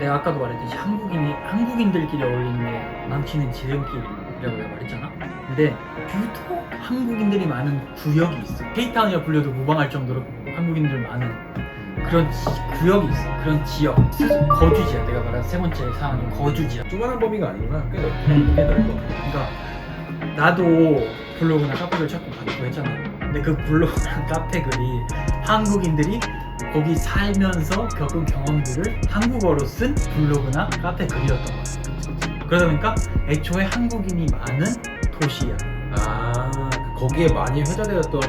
내가 아까도 말했듯이 한국인이 한국인들끼리 어울리는 게 망치는 지름길이라고 내가 말했잖아. 근데 유독 한국인들이 많은 구역이 있어. 케이타운이라 불려도 무방할 정도로 한국인들 많은 그런 지- 구역이 있어. 그런 지역. 거주지야. 내가 말한 세 번째 사항이 거주지야. 조만한 범위가 아니구나. 꽤 넓- 음, 꽤 넓어. 그러니까 나도 블로그나 카페글 찾고 받고 했잖아. 근데 그 블로그나 카페 글이 한국인들이 거기 살면서 겪은 경험들을 한국어로 쓴 블로그나 카페 글이었던 거야. 그러다 보니까 애초에 한국인이 많은 도시야. 아 거기에 많이 회자되었던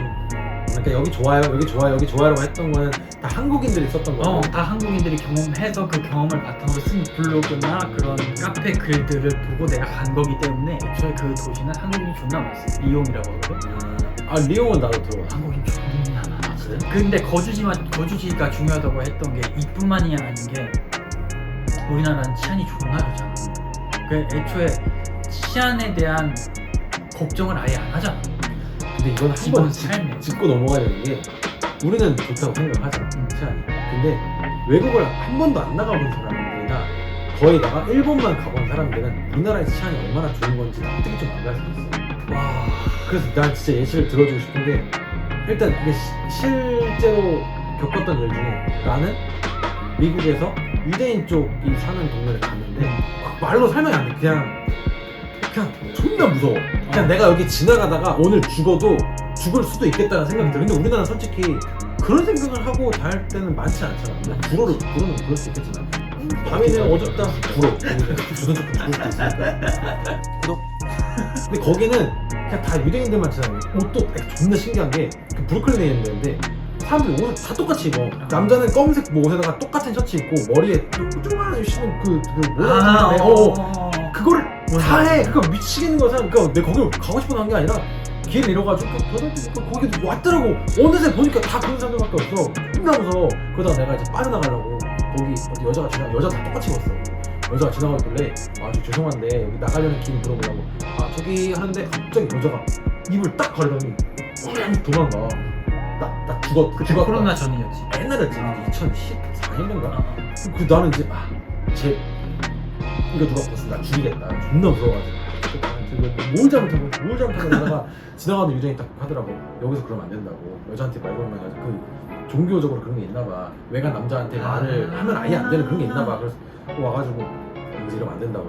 그러니까 여기 좋아요, 여기 좋아요, 여기 좋아요라고 했던 거는 다 한국인들이 썼던 거고. 어, 다 한국인들이 경험해서 그 경험을 바탕으로 쓴 블로그나 그런 카페 글들을 보고 내가 간 거기 때문에 애초에 그 도시는 한국인이 존나 많았어. 리옹이라고 하거든. 아 리옹은 나도 들어봤어. 한국인 존나 많아. 그래? 근데 거주지만 거주지가 중요하다고 했던 게 이뿐만이 아닌 게 우리나라는 치안이 존나 좋잖아. 그 애초에 치안에 대한 걱정을 아예 안 하잖아. 근데 이건 기본 한번 삶에. 짚고 넘어가야 되는 게 우리는 좋다고 생각하잖아. 음. 치안이. 근데 외국을 한 번도 안 나가본 사람들이나 거의 나가 일본만 가본 사람들은 우리나라의 치안이 얼마나 좋은 건지 납득이 좀 안 갈 수도 있어. 와. 그래서 난 진짜 예시를 들어주고 싶은 게 일단 이게 시- 실제로 겪었던 일 중에 나는 미국에서 유대인 쪽이 사는 동네를 갔는데 막 말로 설명이 안 돼. 그냥 그냥 존나 무서워. 그냥 어. 내가 여기 지나가다가 오늘 죽어도 죽을 수도 있겠다는 생각이 들어. 근데 우리나라는 솔직히 그런 생각을 하고 다닐 때는 많지 않잖아. 뭐 불어를 불어는 그럴 수 있겠지만 밤에는 어둡다 불어. 주선 조금 죽을 수도 있으니까. 구독. 근데 거기는 그냥 다 유대인들만 거야. 옷도 존나 신기한 게 그 브루클린에 있는 데인데 사람들 옷을 다 똑같이 입어. 남자는 검은색 뭐 옷에다가 똑같은 셔츠 입고 머리에 조그마한 신은 그, 그 뭐라 아, 그러는데 어. 어, 그거를 다 해. 그러니까 미치겠는 거야. 사람. 그러니까 내가 거기 가고 싶어 한게 아니라 길 잃어가지고 그 돌아다니니까 거기 왔더라고. 어느새 보니까 다 그런 사람들밖에 없어. 무서워. 그러다가 내가 이제 빠져나가려고 거기 어디 여자가 지나 여자 다 똑같이 입었어. 여자가 지나가고 있길래 아 저 죄송한데 여기 나가려는 길 물어보려고 아 저기 하는데 갑자기 여자가 입을 딱 가리더니 확 도망가. 나, 나 죽었, 그때 죽었다. 코로나 전이었지. 옛날에 지금 2014년인가? 그 나는 이제 아, 쟤 이거 누가 봤어 나 죽이겠다 존나 무서워가지고 그, 뭘 잘못한 거야 뭘 잘못한 거다가 지나가는 유정이 딱 하더라고 여기서 그러면 안 된다고 여자한테 말 걸면 해가지고 그 종교적으로 그런 게 있나 봐 외간 남자한테 말을 아. 하면 아예 안 되는 그런 게 있나 봐 그래서 와가지고 이러면 안 된다고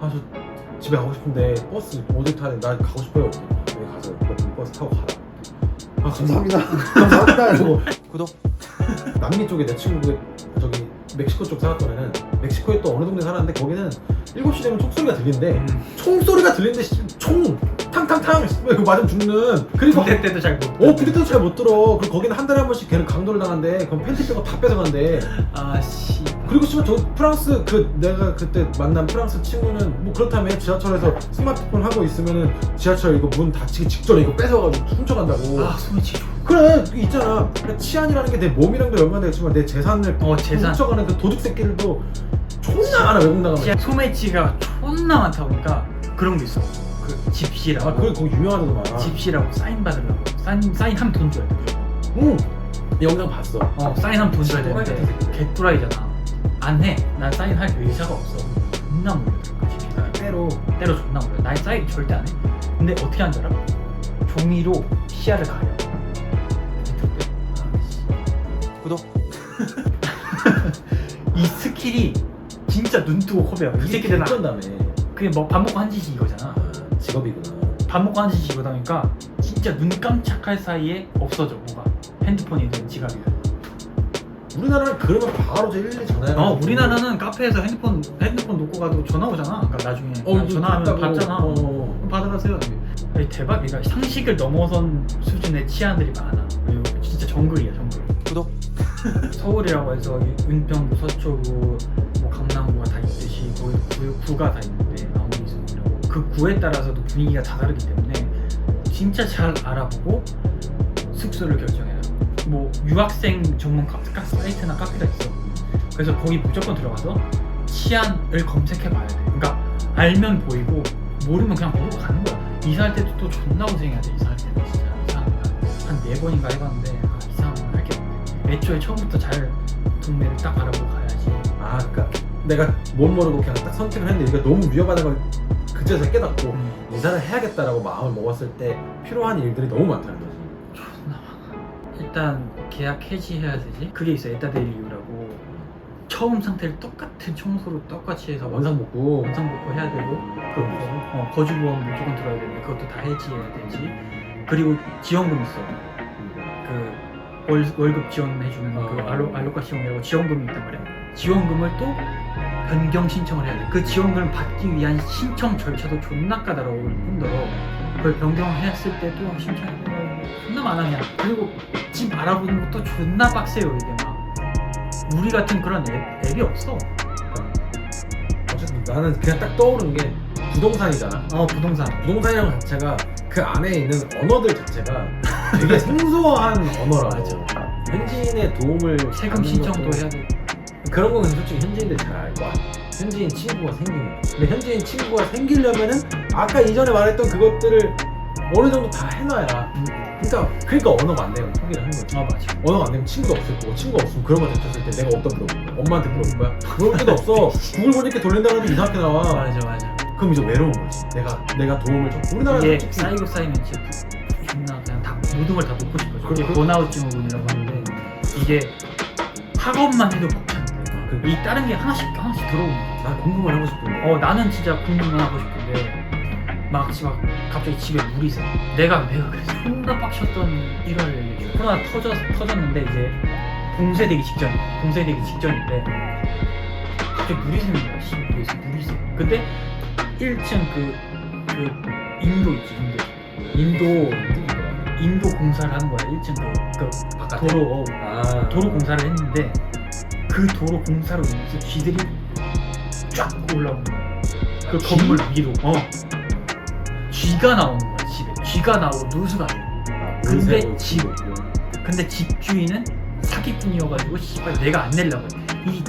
그래서. 아저 집에 가고 싶은데 버스 어디 타야 돼? 나 가고 싶어요. 여기 가서 그 버스 타고 가라. 아 감사합니다. 감사합니다. 이러고 구독. 남미 쪽에 내 친구 저기 멕시코 쪽 살았던 애는 멕시코에 또 어느 동네 살았는데 거기는 7시 되면 총소리가 들린대. 음. 총소리가 들리는데 씨, 총 탕탕탕 씨, 이거 맞으면 죽는. 그리고 군대 때도 잘 못. 어 그때 도 잘 못 들어. 그리고 거기는 한 달에 한 번씩 걔는 강도를 당한대 그럼 팬티 빼고 다 뺏어간대 아 씨. 그리고 씨발 저 프랑스 그 내가 그때 만난 프랑스 친구는 뭐 그렇다며 지하철에서 스마트폰 하고 있으면은 지하철 이거 문 닫히기 직전에 이거 뺏어가지고 훔쳐간다고 아 지르. 그래 있잖아 그러니까 치안이라는 게 내 몸이랑도 연관되겠지만 내 재산을 어 재산. 훔쳐가는 그 도둑 새끼들도 존나 많아 외국 나가면 진짜 소매치가 존나 많다 보니까 그런 게 있어. 그 집시라고. 아 그게 거기 유명하더만 집시라고 사인 받으려고. 사인 사인 하면 돈 줘야 돼. 응 영상 봤어 어 사인 하면 돈 줘야 되는데 개뚜라이잖아. 안 해. 난 사인할 의사가 없어. 존나 몰려들어. 그 집시가. 때로 때로 존나 몰려. 난 사인 절대 안 해. 근데 어떻게 하는 줄 알아? 종이로 시야를 가려. 구독 이 스킬이 진짜 눈 뜨고 코 배워. 이 새끼들은 아- 어쩐다며 그게 뭐 밥 먹고 한 짓이 이거잖아. 아, 직업이구나 밥 먹고 한 짓이 이거다 보니까 진짜 눈 깜짝할 사이에 없어져 뭐가 핸드폰이든 지갑이든. 우리나라는 그러면 바로 저 112 전화해 어 우리나라는 카페에서 핸드폰 핸드폰 놓고 가도 전화 오잖아. 그러니까 나중에 그냥 전화하면 받잖아. 어. 그럼 받아가세요. 아니, 대박. 그러니까 상식을 넘어선 수준의 치안들이 많아. 그리고 진짜 정글이야 정글. 구독 서울이라고 해서 이 은평구, 서초구, 뭐 강남구가 다 있듯이 거기 구, 구가 다 있는데 아무리 서울이라고 그 구에 따라서도 분위기가 다 다르기 때문에 진짜 잘 알아보고 숙소를 결정해요. 뭐 유학생 전문 카, 카 사이트나 카페가 있어. 그래서 거기 무조건 들어가서 치안을 검색해 봐야 돼. 그러니까 알면 보이고 모르면 그냥 모르고 가는 거야. 이사할 때도 또 존나 고생해야 돼. 이사할 때는 진짜 이사하는 한네 번인가 해봤는데 아, 이사하면 할게 없네. 애초에 처음부터 잘 동네를 딱 알아보고 가야지. 아 그니까 내가 못 모르고 그냥 딱 선택을 했는데 이게 너무 위험하다는 걸 그제서 깨닫고 음. 이사를 해야겠다라고 마음을 먹었을 때 필요한 일들이 너무 많다는 거지. 일단 계약 해지해야 되지. 그게 있어. 에따데일 이유라고 처음 상태를 똑같은 청소로 똑같이 해서 원상 복구 원상 복구 해야 되고 그런 거. 어, 거주보험 무조건 들어야 되는데 그것도 다 해지해야 되지. 그리고 지원금 있어. 그 월, 월급 지원해주는 어. 그 알로, 알로카 지원이라고 지원금이 있단 말이야. 지원금을 또 변경 신청을 해야 돼. 그 지원금을 받기 위한 신청 절차도 존나 까다로울 뿐더러 그걸 변경했을 때도 신청이 존나 많아 그냥. 그리고 집 알아보는 것도 존나 빡세요 이게 막. 우리 같은 그런 앱, 앱이 없어. 어쨌든 나는 그냥 딱 떠오르는 게 부동산이잖아. 어 부동산. 부동산이라는 것 자체가 그 안에 있는 언어들 자체가 되게 생소한 언어라고. 맞아. 현지인의 도움을 세금 받는 신청도 것도 해야 돼. 그런 거는 솔직히 현지인들 잘 알 거야. 현지인 친구가 생기는 거. 근데 현지인 친구가 생기려면은 아까 이전에 말했던 그것들을 어느 정도 다 해놔야. 음. 그러니까 그러니까 언어가 안 되면 포기를 하는 거지. 아 맞아. 언어가 안 되면 친구도 없을 거고 친구가 없으면 그런 거 닥쳤을 때 내가 물어볼 거야? 엄마한테 물어볼 거야? 물어볼 데도 없어. 구글 돌린다고 하면 이상하게 나와. 맞아 맞아. 그럼 이제 외로운 거지. 내가 내가 도움을 좀 우리나라는 이게 솔직히 쌓이고 쌓이면 진짜 부- 존나 그냥 다 모든 걸다 놓고 싶어져. 이게 그리고- 번아웃 증후군이라고 하는데 이게 학업만 해도 벅찬데 그- 이 다른 게 하나씩 하나씩 들어오는 거야. 난 공부만 하고 싶은데. 어 나는 진짜 공부만 하고 싶은데 막, 지- 막 갑자기 집에 물이 새. 내가 내가 그래서 존나 빡쳤던 1월 얘기죠. 코로나 터져 터졌는데 이제 봉쇄되기 직전, 봉쇄되기 직전인데 갑자기 물이 새는 거야. 씨, 새, 물이 새. 근데 1층 그, 그 인도 있지 인도. 인도 인도 공사를 한 거야. 1층 그, 그 바깥에? 도로 어, 아 도로 공사를 했는데 그 도로 공사로 인해서 쥐들이 쫙 올라오는 거야. 그 아, 쥐? 건물 위로. 어. 쥐가 나오는 거야 집에. 쥐가 나오고 누수가 돼. 아, 근데 물새고 집- 있고. 근데 집주인은 사기꾼이어가지고 씨발 내가 안 해. 이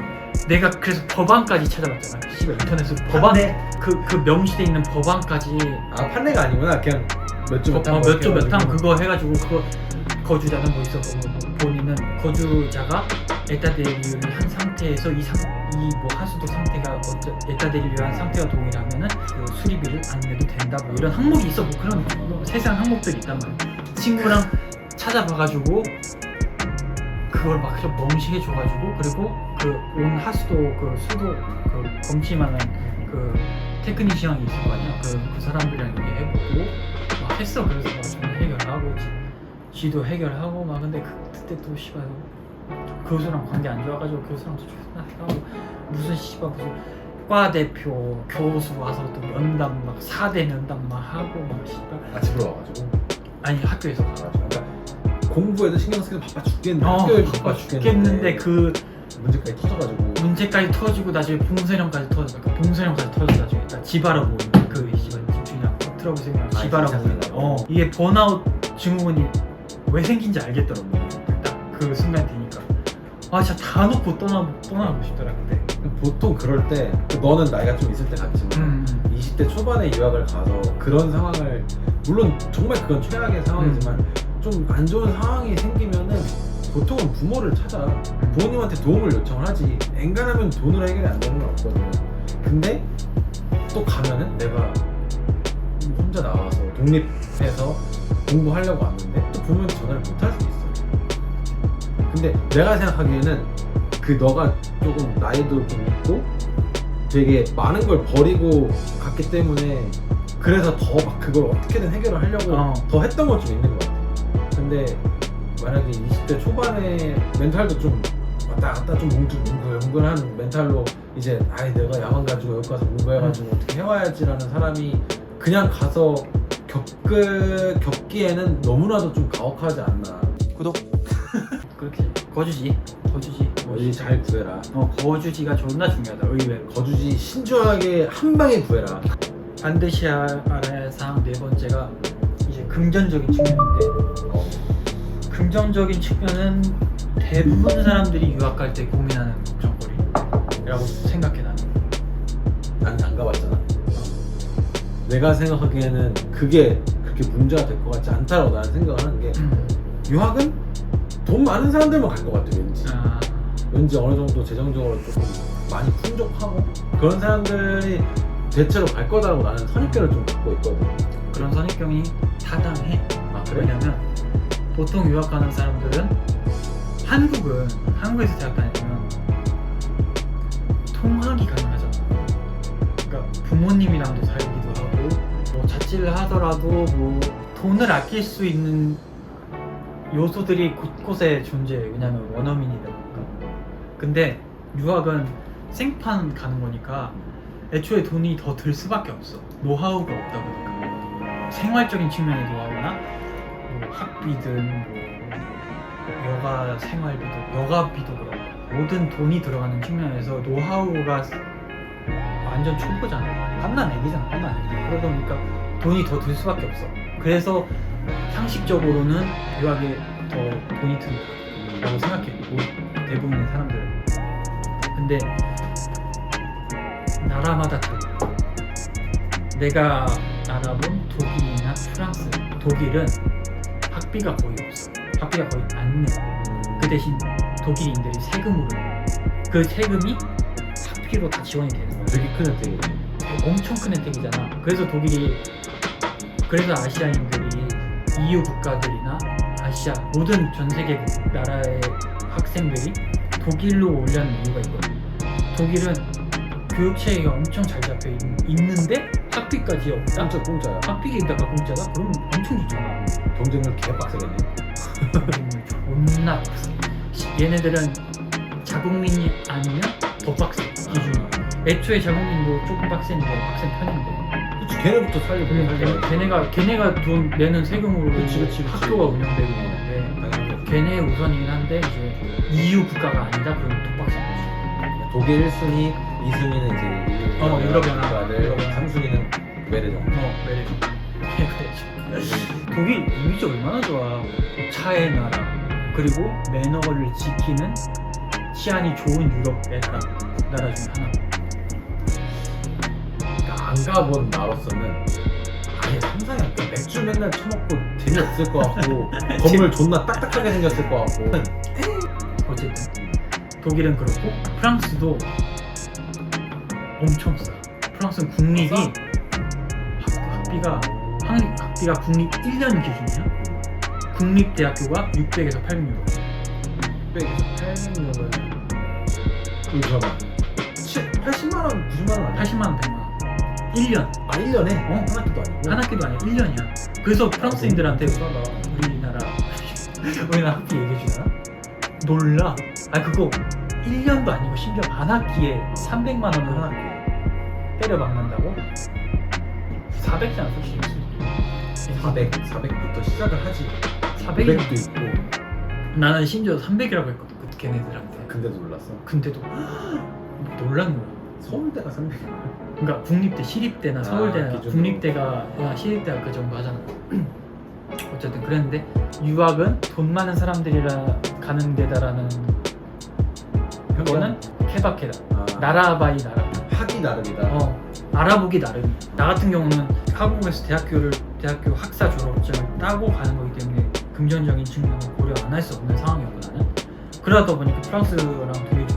내가 그래서 법안까지 찾아봤잖아. 씨발 인터넷으로 법안 그그 명시돼 있는 법안까지 아 판례가 아니구나 그냥 몇주몇항 어, 몇조 몇 항 그거 해가지고 그거 거주자는 뭐 있었고 뭐 본인은 거주자가 에타데리를 한 상태에서 이 상 이뭐 하수도 상태가 어쩌 에타데리를 한 상태가 동일하면은 그 수리비를 안 내도 된다 뭐 이런 항목이 있어. 뭐 그런 뭐 세세한 항목들이 있단 말이야. 친구랑 찾아봐가지고 그걸 막좀 명시해 줘가지고 그리고 그 온 하수도 그 수도 그 검침하는 그 테크니시언이 있을 거 아니야. 그, 그 사람들이랑 얘기해보고 막 했어. 그래서 막 좀 해결하고 지, 지도 해결하고 막 근데 그, 그때 또 씨발 교수랑 관계 안 좋아가지고 교수랑 또 존나 싸우고 무슨 씨발 무슨 과 대표 교수 와서 또 면담 막 4대 면담 막 하고 막 씨발. 아 집으로 와가지고? 아니 학교에서. 그러니까 공부에도 신경 쓰기 바빠 죽겠는데. 어 학교에 바빠 죽겠는데. 그 문제까지 터져가지고. 문제까지 터지고 나중에 봉쇄령까지 터졌어. 그 봉쇄령까지 터졌어 나중에 딱 집알아 보이는 그 씨발 집주인이랑 트러블 생기면 아, 진짜 보이는. 어 이게 번아웃 증후군이 왜 생긴지 알겠더라고 딱그 순간 되니까. 아 진짜 다 놓고 떠나 떠나고 싶더라 그때. 보통 그럴 때 너는 나이가 좀 있을 때 같지만 음 20대 초반에 유학을 가서 그런 상황을 물론 정말 그건 최악의 상황이지만 음. 좀안 좋은 상황이 생기면은 보통은 부모를 찾아. 부모님한테 도움을 요청을 하지. 엔간하면 돈으로 해결이 안 되는 건 없거든 근데 또 가면은 내가 혼자 나와서 독립해서 공부하려고 왔는데 또 부모한테 전화를 못 할 수 있어 근데 내가 생각하기에는 그 너가 조금 나이도 좀 있고 되게 많은 걸 버리고 갔기 때문에 그래서 더 막 그걸 어떻게든 해결을 하려고 어. 더 했던 건좀 있는 것 같아. 근데 만약에 20대 초반에 멘탈도 좀 왔다 갔다 좀 뭉글뭉글한 멘탈로 이제 아이 내가 야만 가지고 여기 가서 공부해가지고 어떻게 해와야지라는 사람이 그냥 가서 겪을 겪기에는 너무나도 좀 가혹하지 않나. 구독. 그렇게 거주지 거주지 어디 잘 구해라. 어 거주지가 존나 중요하다 의외로 거주지 신중하게 한 방에 구해라. 반드시 알아야 사항 네 번째가 이제 금전적인 측면인데 어. 긍정적인 측면은 대부분 사람들이 유학 갈 때 고민하는 걱정거리라고 생각해 나는. 난안 가봤잖아. 내가 생각하기에는 그게 그렇게 문제가 될 것 같지 않다라고 나는 생각을 하는 게 유학은 돈 많은 사람들만 갈 것 같아 왠지. 아, 왠지 어느 정도 재정적으로 조금 많이 풍족하고 그런 사람들이 대체로 갈 거다라고 나는 선입견을 좀 갖고 있거든. 그런 선입견이 타당해. 아 왜냐면 보통 유학 가는 사람들은 한국은 한국에서 대학 다니면 통학이 가능하잖아. 그러니까 부모님이랑도 하고 뭐 자취를 하더라도 뭐 돈을 아낄 수 있는 요소들이 곳곳에 존재해. 왜냐면 원어민이다 보니까. 근데 유학은 생판 가는 거니까 애초에 돈이 더 들 수밖에 없어. 노하우가 없다 보니까. 생활적인 측면의 노하우나 뭐 학비든 뭐 여가 생활비도 여가비도 그렇고 모든 돈이 들어가는 측면에서 노하우가 완전 초보잖아 갓난 애기잖아 갓난 애기 그러다 보니까 돈이 더 들 수밖에 없어. 그래서 상식적으로는 유학에 더 돈이 든다고 생각해. 뭐 대부분의 사람들은. 근데 나라마다 달라. 내가 알아본 독일이나 프랑스 독일은 학비가 거의 없어. 학비가 거의 안 내 그 대신 독일인들이 세금으로 그 세금이 학비로 다 지원이 되는 거야. 되게 큰 혜택이지. 엄청 큰 혜택이잖아. 그래서 독일이 그래서 아시아인들이 EU 국가들이나 아시아 모든 전 세계 국- 나라의 학생들이 독일로 오려는 이유가 있거든 독일은 교육 체계가 엄청 잘 잡혀 있, 있는데 학비까지 없다 진짜 공짜야. 학비에다가 공짜다? 그럼 엄청 좋잖아. 경쟁률 개빡세겠네. 존나 빡세. 시- 얘네들은 자국민이 아니면 더 빡세. 기준이. 애초에 자국민도 조금 빡센데 빡센 편인데. 걔네부터 살리고 근데 걔-. 걔네가 걔네가 돈 내는 세금으로 그치, 그치, 그치. 학교가 운영되고 있는데 당연히 걔네 우선이긴 한데 이제 EU 국가가 아니다 그러면 거지. 독일 1순위, 2순위는 이제 어, 유럽연합. 유럽연합. 3순위는 외래종. 어, 매력. 그래야지. 독일 이미지 얼마나 좋아. 차의 나라. 그리고 매너를 지키는 치안이 좋은 유럽 나라, 나라 중에 하나. 안 가본 나로서는 아예 상상이 안 돼. 맥주 맨날 처먹고 재미없을 것 같고 건물 존나 딱딱하게 생겼을 것 같고 어쨌든 독일은 그렇고 프랑스도 엄청 싸. 프랑스는 국립이 싸? 학- 학비가 학- 학비가 국립 1년 기준이야. 국립 대학교가 600에서 800유로. 600에서 800명은 그 잠깐만 80만 원, 90만 원 아니야? 80만 원, 100만 원. 1년. 아 1년에? 어? 한 학기도 아니고? 한 학기도 아니야 1년이야. 그래서 프랑스인들한테 싸다 우리나라. 우리나라 학비 얘기해 주나? 놀라. 아 그거 1년도 아니고 심지어 반 학기에 300만 원을 한 학기에 때려 박는다고? 400잖아 솔직히. 400, 400부터 시작을 하지. 400이 500도 있고. 나는 심지어 300이라고 했거든 그 걔네들한테. 근데도 놀랐어? 근데도. 놀란 거야 서울대가 300 그러니까 국립대, 시립대나 아, 서울대나 기준으로. 국립대가 야, 시립대가 그 정도 하잖아. 어쨌든 그랬는데 유학은 돈 많은 사람들이라 가는 데다라는 그거는 케바케다. 아, 나라 바이 나라. 하기 나름이다 어 알아보기 나름이. 나 같은 경우는 한국에서 대학교를 대학교 학사 졸업증을 따고 가는 거기 때문에 금전적인 측면을 고려 안 할 수 없는 상황이었고 나는. 그러다 보니까 프랑스랑 독일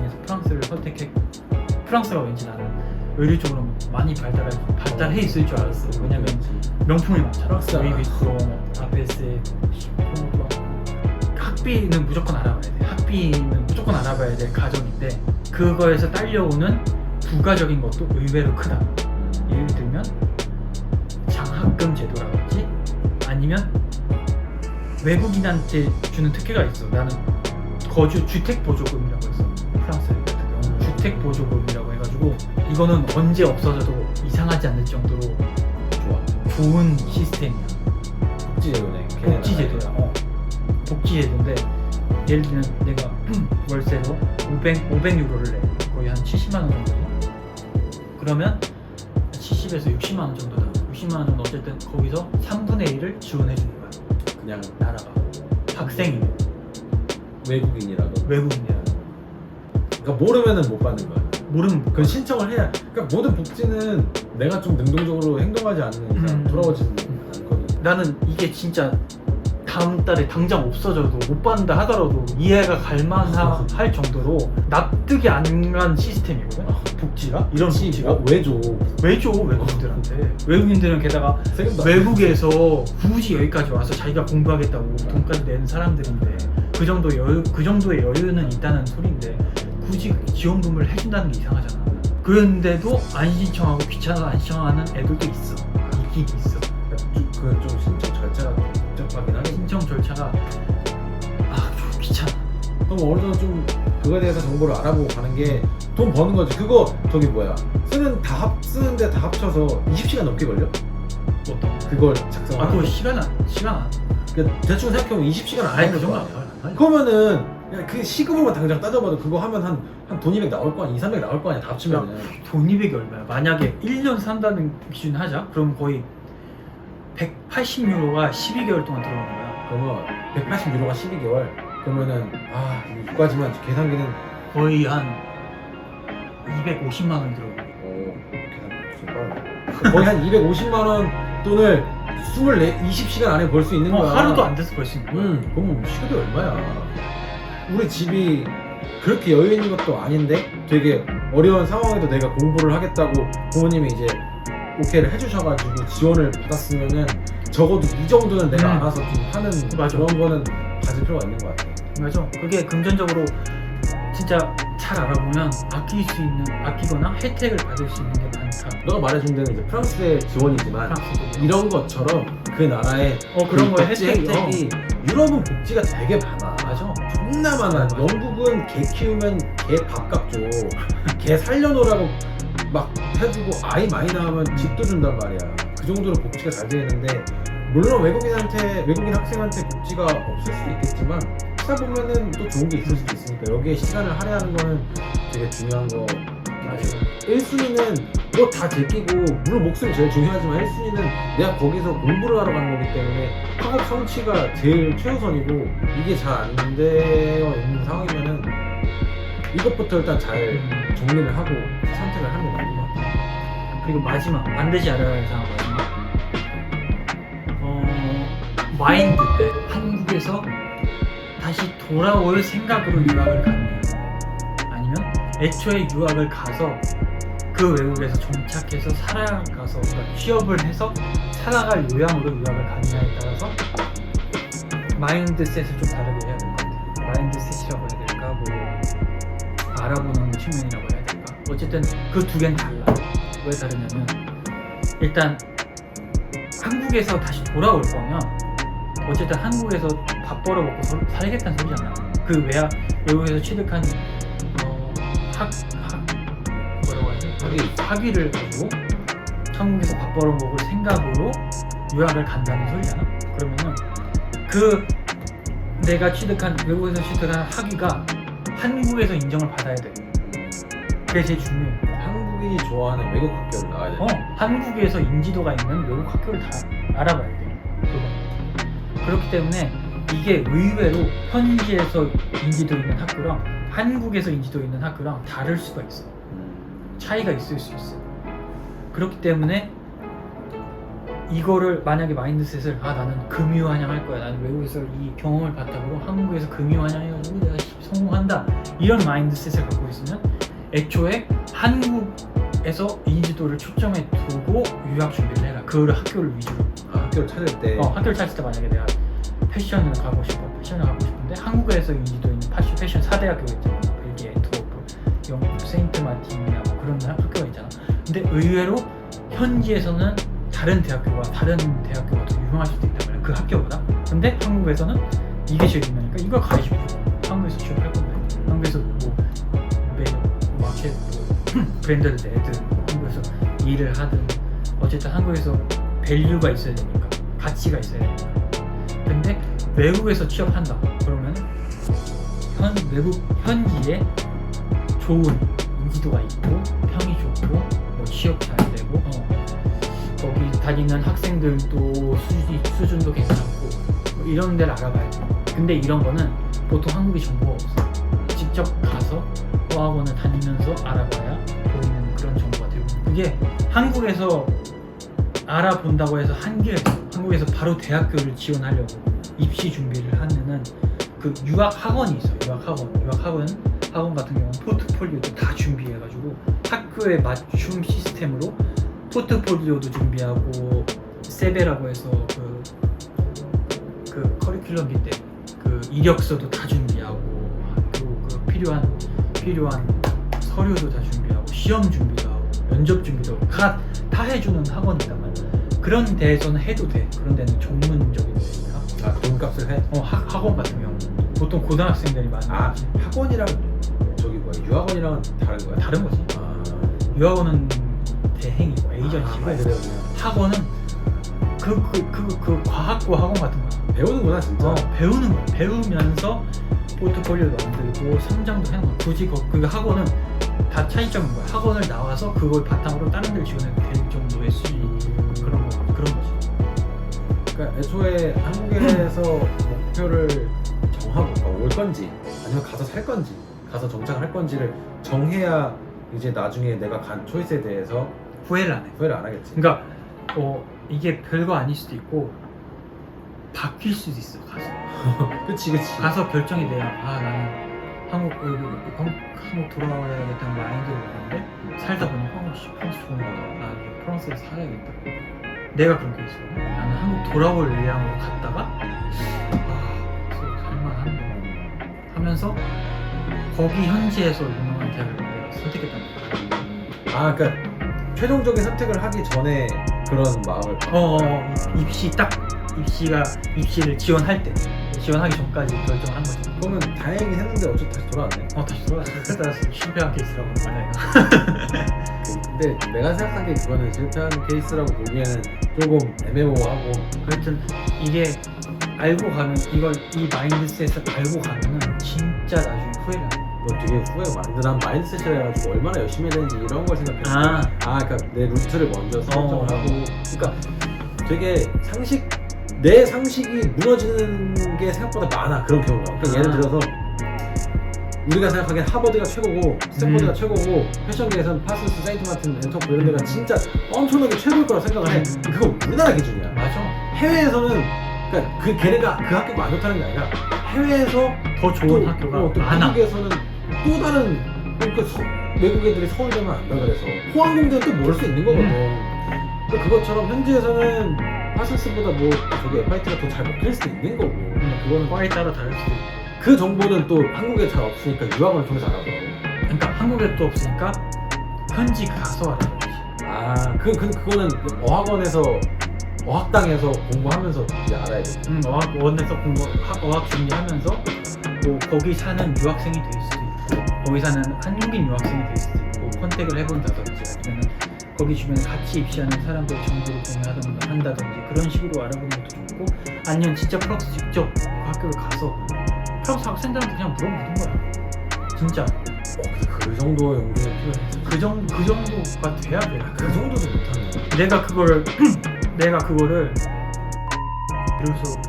프랑스가 왠지 나는 의료적으로 많이 발달해 발달해 있을 줄 알았어. 왜냐면 명품이 많잖아. 프랑스야. 루이비통, 아베스, 뭐 학비는 무조건 알아봐야 돼. 학비는 무조건 알아봐야 될 가정인데 그거에서 딸려오는 부가적인 것도 의외로 크다. 예를 들면 장학금 제도라든지 아니면 외국인한테 주는 특혜가 있어. 나는 거주 주택 보조금이라고 했어. 프랑스 같은 경우 주택 보조금이라고 해가지고 이거는 언제 없어져도 이상하지 않을 정도로 좋아 좋은 시스템이야. 복지제도네 복지제도야. 어. 복지제도인데 예를 들면 내가 월세로 500 500유로를 내. 거의 한 70만 원 정도. 그러면 70에서 60만 원 정도다. 60만 원 정도 어쨌든 거기서 3분의 1을 지원해 주는 거야. 그냥 나라가. 학생이면 외국인이라도 외국인이야. 그러니까 모르면은 못 받는 거야 모르면 못 그건 신청을 해야 그러니까 모든 복지는 내가 좀 능동적으로 행동하지 않는 이상 음. 돌아오지는 않거든 나는 이게 진짜 다음 달에 당장 없어져도 못 받는다 하더라도 이해가 갈 만할 정도로 납득이 안 간 시스템이거든. 복지가 이런 복지가 어, 왜 줘? 왜 줘 외국인들한테? 외국인들은 게다가 세금도 안 외국에서 굳이 여기까지 와서 자기가 공부하겠다고 돈까지 내는 사람들인데 그 정도 여유 그 정도의 여유는 있다는 소리인데 굳이 지원금을 해준다는 게 이상하잖아. 그런데도 안 신청하고 귀찮아서 안 신청하는 애들도 있어. 있긴 있어. 그좀 신청 절차가 좀 복잡하긴 하긴 신청 절차가 아좀 귀찮아. 그럼 어느 정도 좀 그거에 대해서 정보를 알아보고 가는 게 돈 버는 거지. 그거 저기 뭐야 쓰는 다 합, 쓰는데 다 합쳐서 20시간 넘게 걸려? 어떤? 그걸 아 작성하는 그거 거. 시간 안 시간 안. 그러니까 대충 생각해보면 20시간 안 아니 그 정도 안. 그러면은 그냥 그 시급으로만 당장 따져봐도 그거 하면 한, 한 돈 200 나올 거 아니야? 2, 300 나올 거 아니야? 다 합치면. 돈 200이 얼마야? 만약에 1년 산다는 기준 하자. 그럼 거의 180유로가 12개월 동안 들어가는 거야. 그러면 180유로가 12개월. 그러면은 아 이거까지만 계산기는 거의 한 250만 원 들어가. 어, 계산 좀 빠르네. 거의 한 250만 원 돈을 24, 20시간 안에 벌 수 있는 어, 거야. 하루도 안 돼서 벌수 있는 거야. 응, 그럼 시급이 얼마야? 우리 집이 그렇게 여유 있는 것도 아닌데 되게 어려운 상황에도 내가 공부를 하겠다고 부모님이 이제 오케이를 해주셔가지고 지원을 받았으면은 적어도 이 정도는 내가 음. 알아서 좀 하는 맞아. 그런 거는 가질 필요가 있는 것 같아. 맞아. 그게 금전적으로 진짜 잘 알아보면 아낄 수 있는 아끼거나 혜택을 받을 수 있는 게 많다. 너가 말해준 데는 이제 프랑스의 지원이지만 프랑스도. 이런 것처럼 그 나라의 어 그런 그 거에 혜택이 유럽은 복지가 되게 많아. 존나 많아. 영국은 개 키우면 개 밥값 줘. 개 살려놓으라고 막 해주고 아이 많이 낳으면 집도 준단 말이야. 그 정도로 복지가 잘 되는데 물론 외국인한테 외국인 학생한테 복지가 없을 수도 있겠지만 하다 보면은 또 좋은 게 있을 수도 있으니까 여기에 시간을 할애하는 거는 되게 중요한 거. 맞아. 1순위는 뭐 다 제끼고 물론 목숨이 제일 중요하지만 1순위는 내가 거기서 공부를 하러 가는 거기 때문에 학업 성취가 제일 최우선이고 이게 잘 안 되어 있는 상황이면은 이것부터 일단 잘 음. 정리를 하고 선택을 하는 게 맞는 것 같아요. 그리고 마지막 반드시 알아야 할 사항 마지막 어 마인드 때 한국에서 다시 돌아올 생각으로 유학을 아니면 애초에 유학을 가서 그 외국에서 정착해서 살아가서 그러니까 취업을 해서 살아갈 요양으로 유학을 갔냐에 따라서 마인드셋을 좀 다르게 해야 될 것 같아요. 마인드셋이라고 해야 될까? 뭐 알아보는 측면이라고 해야 될까? 어쨌든 그 두 개는 달라 왜 다르냐면 일단 한국에서 다시 돌아올 거면 어쨌든 한국에서 밥 벌어 먹고 서- 살겠다는 소리잖아. 그 외야 외국에서 취득한 어, 학, 학 뭐라고 하지? 학위. 학위를 가지고 한국에서 밥 벌어 먹을 생각으로 유학을 간다는 소리잖아. 그러면은 그 내가 취득한 외국에서 취득한 학위가 한국에서 인정을 받아야 돼. 그게 제일 중요해. 한국인이 좋아하는 외국 학교를 나와야 돼. 어, 한국에서 인지도가 있는 외국 학교를 다 알아봐야 돼. 그거. 그렇기 때문에 이게 의외로 현지에서 인지도 있는 학교랑 한국에서 인지도 있는 학교랑 다를 수가 있어. 음. 차이가 있을 수 있어. 그렇기 때문에 이거를 만약에 마인드셋을 아 나는 금유환영 할 거야. 나는 외국에서 이 경험을 바탕으로 한국에서 금유환영 해가지고 내가 성공한다. 이런 마인드셋을 갖고 있으면 애초에 한국에서 인지도를 초점에 두고 유학 준비를 해라. 그 학교를 위주로. 아, 학교를 찾을 때 어, 학교를 찾을 때 만약에 내가 패션을 가고 싶어. 패션을 가고 싶은데 한국에서 인지도 있는 패션, 패션 4대 학교가 있잖아. 벨기에, 엔트워프, 영국 세인트 마틴이나 뭐 그런 학교가 있잖아. 근데 의외로 현지에서는 다른 대학교가 다른 대학교가 더 유명할 수도 있단 말이야. 그 학교보다. 근데 한국에서는 이게 제일 유명하니까 이걸 싶어. 한국에서 취업할 건데. 한국에서 뭐 매, 마켓 뭐 브랜드를 내든 한국에서 일을 하든 어쨌든 한국에서 밸류가 있어야 되니까 가치가 있어야 되니까. 근데 외국에서 취업한다. 그러면 현 외국 현지에 좋은 인지도가 있고 평이 좋고 뭐 취업 잘 되고 어, 거기 다니는 학생들도 수준, 수준도 괜찮고 뭐 이런 데를 알아봐야 돼. 근데 이런 거는 보통 한국에 정보가 없어. 직접 가서 어학원을 다니면서 알아봐야 보이는 그런 정보가 되고 그게 한국에서 알아본다고 해서 한계가. 한국에서 바로 대학교를 지원하려고 입시 준비를 하면은 그 유학 학원이 있어요. 유학 학원. 유학 학원 학원 같은 경우는 포트폴리오도 다 준비해가지고 학교에 맞춤 시스템으로 포트폴리오도 준비하고 세베라고 해서 그, 그 커리큘럼 밑에 그 이력서도 다 준비하고 그리고 그 필요한 필요한 서류도 다 준비하고 시험 준비도 하고 면접 준비도 다, 다 해주는 학원이다만 그런 데에서는 해도 돼 그런 데는 전문적인 데니까 아 돈값을 해? 어, 학, 학원 같은 경우 보통 고등학생들이 많이 아. 학원이랑 저기 뭐야 유학원이랑 다른 거야? 다른 거지 아, 유학원은 대행이고 에이전시고 아, 말 그대로 그냥 학원은 그 그 그 그 과학고 학원 같은 거야 배우는구나 진짜 어, 배우는 거야. 배우면서 포트폴리오도 만들고 성장도 하는 거야. 굳이 그, 그 학원은 다 차이점인 거야. 학원을 나와서 그걸 바탕으로 다른 데를 지원해도 될 정도의 수준 그런 거 그런 거지. 그러니까 애초에 한국에서 목표를 정하고 그러니까 올 건지 아니면 가서 살 건지 가서 정착을 할 건지를 정해야 이제 나중에 내가 간 초이스에 대해서 후회를 안 해. 후회를 안 하겠지 그러니까 어, 이게 별거 아닐 수도 있고 바뀔 수도 있어. 가서 그치 그치 가서 결정이 돼야 아 나는 한국 여기 한국, 한국 돌아와야겠다는 마인드로 오는데 살다 보니 한국 씨 프랑스 좋은 거다. 나 이제 프랑스에 살아야겠다. 내가 그렇게 했어. 나는 한국 돌아올 의향으로 갔다가 아 살만한데 하면서 거기 현지에서 유명한 대학을 내가 선택했다는 거야. 아 그러니까 최종적인 선택을 하기 전에 그런 마음을 어, 어, 어, 입시 딱 입시가 입시를 지원할 때 지원하기 전까지 결정을 한 거지. 그러면 다행히 했는데 어차피 다시 돌아왔네 어 다시 돌아왔어. 그래서 실패한 케이스라고 말해. 근데 내가 생각하기에 그거는 실패한 케이스라고 보기에는 조금 애매모호하고 하여튼 이게 알고 가면 이걸 이 마인드셋을 알고 가면은 진짜 나중에 후회를 안 해. 너 되게 후회가 많이 난 마인드셋을 해가지고 얼마나 열심히 해야 되는지 이런 걸 생각했어 아. 아 그러니까 내 루트를 먼저 설정을 어. 하고 그러니까 되게 상식 내 상식이 무너지는 게 생각보다 많아 그런 경우가 그러니까 예를 아. 들어서 우리가 생각하기엔 하버드가 최고고 스탠퍼드가 음. 최고고 패션계에선 파슨스, 세인트마틴, 엔터프 이런 데가 진짜 엄청나게 최고일 거라 생각을 해 음. 그건 우리나라 기준이야 맞아. 해외에서는 그러니까 그 걔네가 그 학교가 안 좋다는 게 아니라 해외에서 더 좋은 학교가 어, 또 많아. 미국에서는 또 다른 그러니까 서- 외국 애들이 서울 되면 안다 그래서 포항공대는 또 모를 수 있는 거거든. 음. 그 그것처럼 현지에서는 파슨스보다 뭐 저기 FIT가 더 잘 먹힐 수도 있는 거고. 음, 그거는 과에 따라 다를 수도 있고. 그 정보는 또 한국에 잘 없으니까 유학을 통해서 알아보고. 그러니까 한국에 또 없으니까 현지 가서 알아보지. 아, 그, 그 그거는 어학원에서 어학당에서 공부하면서 이제 알아야 돼. 음, 어학원에서 공부 학- 어학 준비하면서 뭐 거기 사는 유학생이 될 수도 있고 거기 사는 한국인 유학생이 될 수도 있고 컨택을 해본다든지 아니면 거기 주변에 같이 입시하는 사람들 정보를 공유하던가 한다든지 그런 식으로 알아보는 것도 좋고 아니면 진짜 프랑스 직접 그 학교를 가서 프랑스 학생들한테 그냥 물어보는 거야. 진짜. 어, 그 정도의 용기는 필요해. 그, 정, 그 정도가 돼야 돼. 그 정도도 못하네. 내가 그걸 내가 그거를 그래서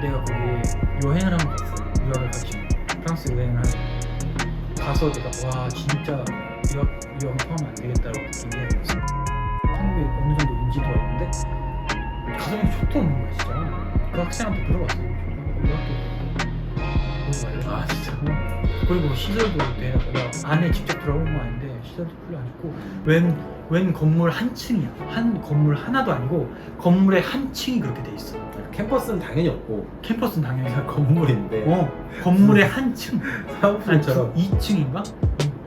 내가 거기 여행을 한번 갔어. 유학을 같이 프랑스 여행을 한 가서 내가 와 진짜 유학을 포함하면 안 되겠다라고 느낀 게 한국에 어느 정도 인지도가 있는데 가성이 좋도 없는 거야 진짜 그 학생한테 물어봤어 이 학교? 아, 진짜? 어? 그리고 시설도 내가 안에 직접 들어본 거 아닌데 시설도 별로 안 좋고 웬, 웬 건물 한 층이야 한 건물 하나도 아니고 건물에 한 층이 그렇게 돼 있어 캠퍼스는 당연히 없고 캠퍼스는 당연히 그냥 건물인데 어 건물에 한층 사무실처럼 2층인가?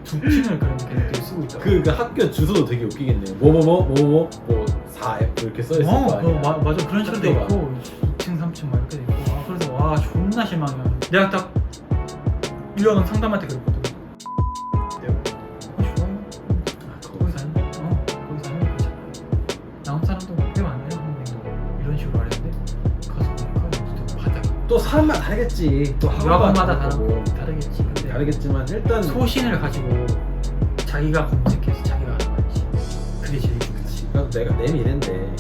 두 층을 그런 걔네들이 쓰고 있다 그, 그 학교 주소도 되게 웃기겠네요. 뭐뭐뭐 뭐 뭐뭐 뭐 4F 이렇게 써 있을 어, 거 아니야. 어, 마, 맞아. 그런 식으로 돼 학교가. 있고 2층 3층 막 이렇게 돼 있고. 아, 그래서 와 존나 실망이야 내가 딱 유학원 상담한테 그랬거든. 내가 어 좋아요 거기 사는 어 거기 사는 거 괜찮아 나온 사람도 꽤 많아요 한국에 이런 식으로 말했는데 가서 보니까 진짜 바닥. 또 사람마다 다르겠지. 또 학원마다 다르고 다르겠지 다르겠지만 일단 소신을 가지고 자기가 검색해서 자기가 알아봐야지 그게 제일 중요하지 그래도 내가 내 미래인데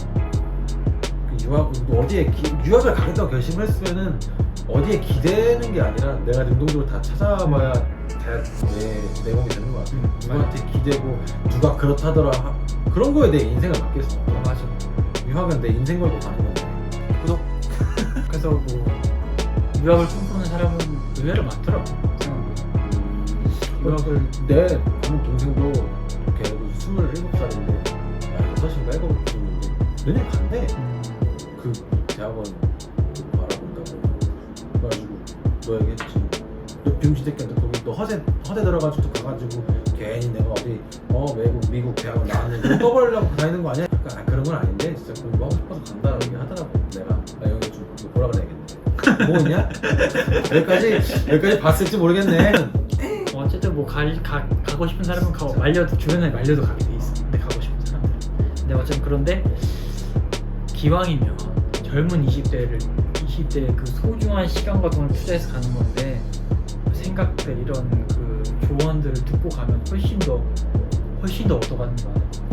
그 유학 뭐 어디에 기, 유학을 가겠다고 결심했으면은 어디에 기대는 게 아니라 내가 능동적으로 다 찾아봐야 내 내공이 되는 거 같아. 음, 누구한테 기대고 누가 그렇다더라 하- 그런 거에 내 인생을 맡겼어. 아, 맞아 유학은 내 인생 걸고 가는 건데. 구독. 그래서 뭐 유학을 꿈꾸는 사람은 의외로 많더라고 유학을 내 아는 동생도 걔도 27살인데 야 6인가 7인데 내년 간대 음, 그 대학원 그 알아본다고 그래가지고 너 얘기했지 너 병신 새끼한테 거기 너 허세 허세 들어가지고 가가지고 괜히 내가 어디 어 외국 미국 대학원 나왔는데 너 떠벌려고 다니는 거 아니야? 그러니까 아, 그런 건 아닌데 진짜 공부하고 싶어서 간다라고 얘기하더라고 내가 나 여기 좀 뭐라 그래야겠네 뭐 있냐? 여기까지 여기까지 봤을지 모르겠네 뭐뭐 가, 가, 가고 싶은 사람은 가고 말려도 주변에 말려도 가게 돼 있어. 근데 가고 싶은 사람들 근데 어쨌든 그런데 기왕이면 젊은 20대를 20대의 그 소중한 시간과 돈을 투자해서 가는 건데 생각들 이런 그 조언들을 듣고 가면 훨씬 더 훨씬 더 얻어가는 거 같아